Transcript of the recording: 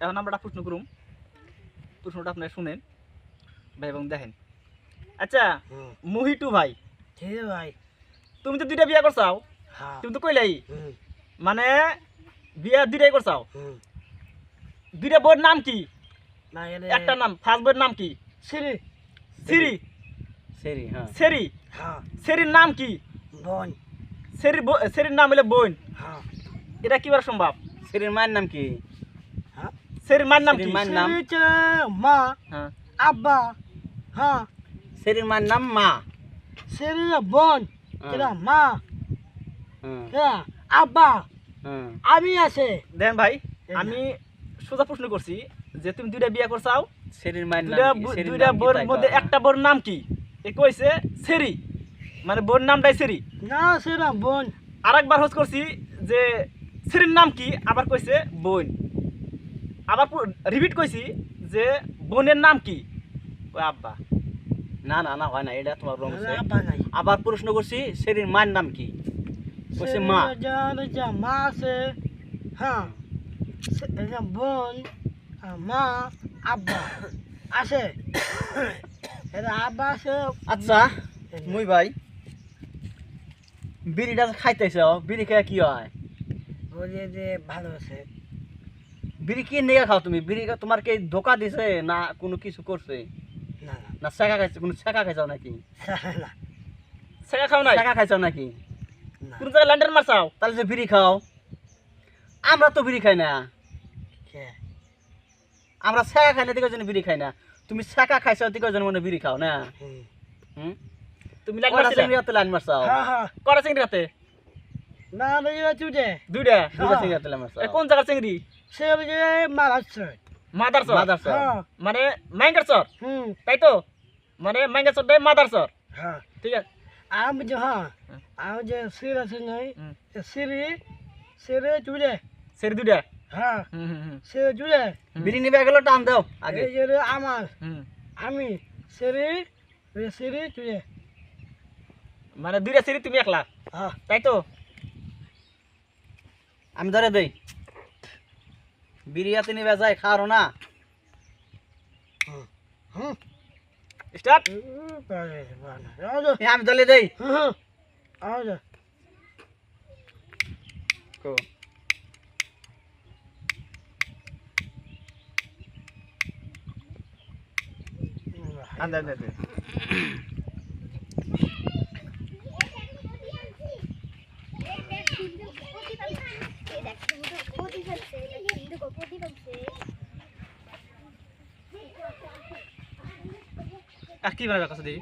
এখন আমরা একটা প্রশ্ন করুম। প্রশ্নটা আপনারা শুনেন। ভাই এবং দেখেন। আচ্ছা মুহিটু ভাই। ভাই? তুমি তো দুইটা বিয়া করছাও। হ্যাঁ। তুমি তো কইলাই। মানে বিয়া দুইটাই করছাও। দুইটা বইয়ের নাম কি? একটা নাম। ফার্স্ট বইয়ের নাম কি? সিরি। সিরি। সেরি হ্যাঁ। সেরি। হ্যাঁ। সেরির নাম কি? বোন। সেরির ব- সেরির নাম হলো বোন। হ্যাঁ। এটা কিবার সম্ভব? সেরির মায়ের নাম কি? সেরির মার নাম কি মার নাম? হচ্ছে মা হ্যাঁ আব্বা হ্যাঁ সেরির মায়ের নাম মা সিরি বোন। মা হ্যাঁ আব্বা হ্যাঁ আমি আছে দেখেন ভাই আমি সোজা প্রশ্ন করছি যে তুমি দুইটা বিয়া করছাও সেরির মায়ের নাম দুইটা বোর মধ্যে একটা বোর নাম কি? এ কইছে সেরি। মানে বোর নামটাই সেরি। না সেটা বোন। আরেকবার হোস করছি যে সেরির নাম কি? আবার কইছে বোন। আবার রিপিট কইছি যে বোনের নাম কি? আব্বা। না না না হয় না এটা তোমার রং আবার প্রশ্ন করছি সেরির মায়ের নাম কি? কইছে মা। জান যা মা আছে। হ্যাঁ বোন মা আব্বা। আছে। এটা আব্বা আছে। আচ্ছা মুই ভাই বিড়িটা খাইতেছ বিড়ি খেয়ে কি হয়? ভালো আছে। বিড়ি কি নিয়ে খাও তুমি। বিড়ি তোমার কি ধোকা দিছে না কোনো কিছু করছে? না। না শেখা খাইছে কোনো শেখা খাইছাও নাকি? না। না খাও নাই? শেখা খাইছাও নাকি? কোন জায়গায় ল্যান্ডার মারছাও তাহলে যে বিড়ি খাও। আমরা তো বিড়ি খাই না। কে? আমরা শেখা খাই না দিকে জন্য বিড়ি খাই না। তুমি শেখা খাইছাও দিকে জন্য মনে বিড়ি খাও না। তুমি লাইন হাতে লাইন মারছাও হ্যাঁ হ্যাঁ। কটা চিংড়ি রাতে না না চুটে দুইটা দুটা হ্যাঁ। চিংড়ি মারছাও এ কোন জায়গার চিংড়ি? সে যে মারাচ্ছে মাদার চর মাদার চর। হ্যাঁ। মানে ম্যাঙ্গার চর হুম। তাই তো? মানে ম্যাঙ্গার চরটাই মাদার চর হ্যাঁ। ঠিক আছে। আমি যে হ্যাঁ হুম। আমি যে সির আছে নাই। সিরি সিরে চুড়ে সেরি দুইটা? হ্যাঁ। হুম হুম হুম। সে চুড়ে বিড়ি নিবে গেল টান দাও আগে। এই যে রে আমার। হুম। আমি সিরি সিরি চুড়ে মানে দুইটা সেরি তুমি একলা? হ্যাঁ। তাই তো? আমি ধরে দেই। বিড়ি হাতে নিবে যায় খাওয়ারও না। স্টার্ট। আমি ধরে দেই। আজো আন্দা আন্দা। আন্দা। আর কি বানাবে কাছে দেখি